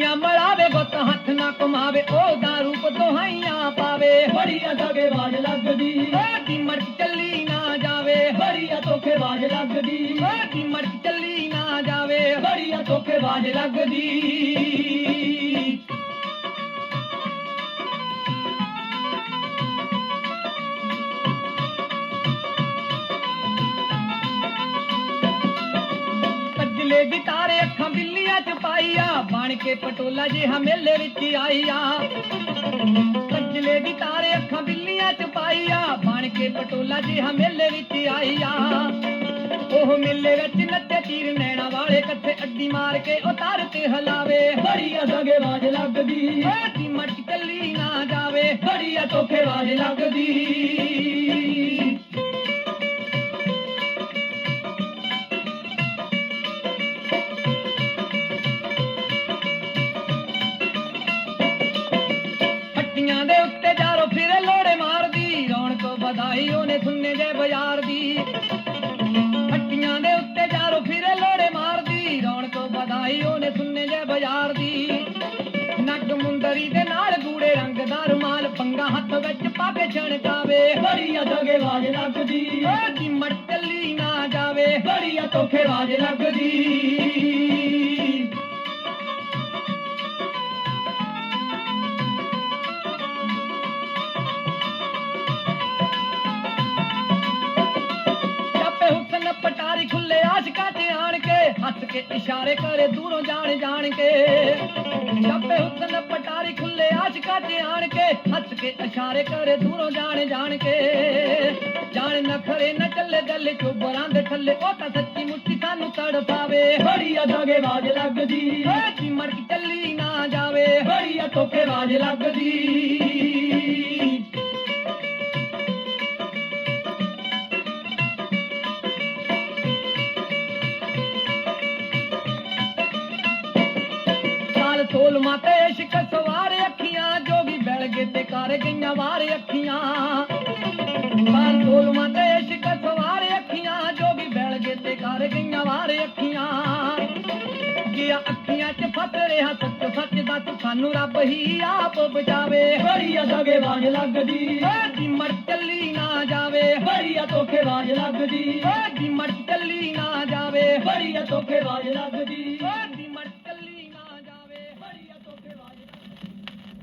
ਬੜੀਆਂ ਮਲਾਵੇ ਗੁੱਤ ਹੱਥ ਨਾ ਕਮਾਵੇ ਉਹਦਾ ਰੂਪ ਦੁਹਾਈਆਂ ਪਾਵੇ। ਬੜੀਆਂ ਦਾਗੇ ਬਾਜ ਲੱਗਦੀ। ਓਦੀ ਮਰਚ ਚੱਲੀ ਨਾ ਜਾਵੇ। ਬੜੀਆਂ ਤੋਖੇ ਬਾਜ ਲੱਗਦੀ। ਓਦੀ ਮਰਚ ਚੱਲੀ ਨਾ ਜਾਵੇ। ਬੜੀਆਂ ਤੋਖੇ ਬਾਜ ਲੱਗਦੀ। ਕੱਜਲੇ ਗਿਟਾਰੇ ਅੱਖਾਂ ਬਿੱਲੀਆਂ ਚ ਪਾਈਆ ਬਣ ਕੇ ਪਟੋਲਾ ਜਿਹਾ ਮੇਲੇ ਵਿੱਚ ਆਈਆ। ਕੱਜਲੇ ਗਿਟਾਰੇ ਅੱਖਾਂ ਬਿੱਲੀਆਂ ਚ ਪਾਈਆ ਬਣ ਕੇ ਪਟੋਲਾ ਜਿਹਾ ਮੇਲੇ ਵਿੱਚ ਆਈਆ। ਉਹ ਮੇਲੇ ਵਿੱਚ ਨੱਚੇ ਤੀਰ ਨੈਣਾ ਵਾਲੇ ਕੱਥੇ ਅੱਡੀ ਮਾਰ ਕੇ ਉਤਾਰ ਤੇ ਹਲਾਵੇ। ਬੜੀਆ ਦਗੇਬਾਜ਼ ਲੱਗਦੀ। ਉਹਦੀ ਮਟਕ ਚੱਲੀ ਨਾ ਜਾਵੇ। ਬੜੀਆ ਧੋਖੇਬਾਜ਼ ਲੱਗਦੀ। ਵਧਾਈ ਉਹਨੇ ਸੁੰਨੇ ਜੇ ਬਾਜ਼ਾਰ ਦੀ। ਪੱਟੀਆਂ ਦੇ ਉੱਤੇ ਜਾਰੋ ਫਿਰੇ ਲੋੜੇ ਮਾਰਦੀ। ਰੌਣਕ ਵਧਾਈ ਉਹਨੇ ਸੁੰਨੇ ਜੇ ਬਾਜ਼ਾਰ ਦੀ। ਨੱਕ ਮੁੰਦਰੀ ਦੇ ਨਾਲ ਗੂੜੇ ਰੰਗ ਦਾ ਰੁਮਾਲ ਪੰਗਾ ਹੱਥ ਵਿੱਚ ਪਾ ਕੇ ਛਣਕਾਵੇ। ਬੜੀਆ ਦਗੇਬਾਜ਼ ਲੱਗਦੀ। ਉਹਦੀ ਮਟਕਲੀ ਨਾ ਜਾਵੇ। ਬੜੀਆ ਧੋਖੇਬਾਜ਼ ਲੱਗਦੀ। ਪਟਾਰੀ ਖੁੱਲੇ ਆਸ਼ਕਾਂ ਤੇ ਆਣ ਕੇ ਹੱਸ ਕੇ ਇਸ਼ਾਰੇ ਕਰੇ ਦੂਰੋਂ ਜਾਣ ਜਾਣ ਕੇ। ਚਾਪੇ ਹੁਸਨ ਪਟਾਰੀ ਖੁੱਲੇ ਆਸ਼ਕਾਂ ਤੇ ਆਣ ਕੇ ਹੱਸ ਕੇ ਇਸ਼ਾਰੇ ਕਰੇ ਦੂਰੋਂ ਜਾਣ ਜਾਣ ਕੇ। ਜਾਣ ਨਖਰੇ ਨਾ ਚੱਲੇ ਗੱਲ ਚੁੱਬਰਾਂ ਦੇ ਥੱਲੇ ਉਹ ਤਾਂ ਸੱਚੀ ਮੁੱਠੀ ਸਾਨੂੰ ਤੜਪਾਵੇ ਬੜੀਆ ਦਗੇਬਾਜ਼ ਲੱਗਦੀ। ਓਏ ਕੀ ਮੜ ਕੇ ਚੱਲੀ ਨਾ ਜਾਵੇ। ਬੜੀਆ ਧੋਖੇਬਾਜ਼ ਲੱਗਦੀ। ਕਾਲ ਮਾਤੇ ਇਸ਼ਕ ਸਵਾਰ ਅੱਖੀਆਂ ਜੋਗੀ ਬੈਲ ਗਏ ਤੇ ਕਰ ਗਈਆਂ ਵਾਰ ਅੱਖੀਆਂ। ਕਾਲ ਤੋਲ ਮਾਤੇ ਇਸ਼ਕ ਸਵਾਰ ਅੱਖੀਆਂ ਜੋਗੀ ਬੈਲ ਗਏ ਤੇ ਕਰ ਗਈਆਂ ਵਾਰ ਅੱਖੀਆਂ। ਗਿਆ ਅੱਖੀਆਂ 'ਚ ਫਸ ਰਿਹਾ ਸੱਚ ਸੱਚ ਦੱਸ ਸਾਨੂੰ ਰੱਬ ਹੀ ਆਪ ਬਚਾਵੇ। ਬੜੀਆ ਦਗੇਬਾਜ਼ ਲੱਗਦੀ। ਓਏ ਦੀ ਮਰ ਚੱਲੀ ਨਾ ਜਾਵੇ। ਬੜੀਆ ਧੋਖੇਬਾਜ਼ ਲੱਗਦੀ। ਓਏ ਦੀ ਮਰ ਚੱਲੀ ਨਾ ਜਾਵੇ। ਬੜੀਆ ਧੋਖੇਬਾਜ਼ ਲੱਗਦੀ। ਓਏ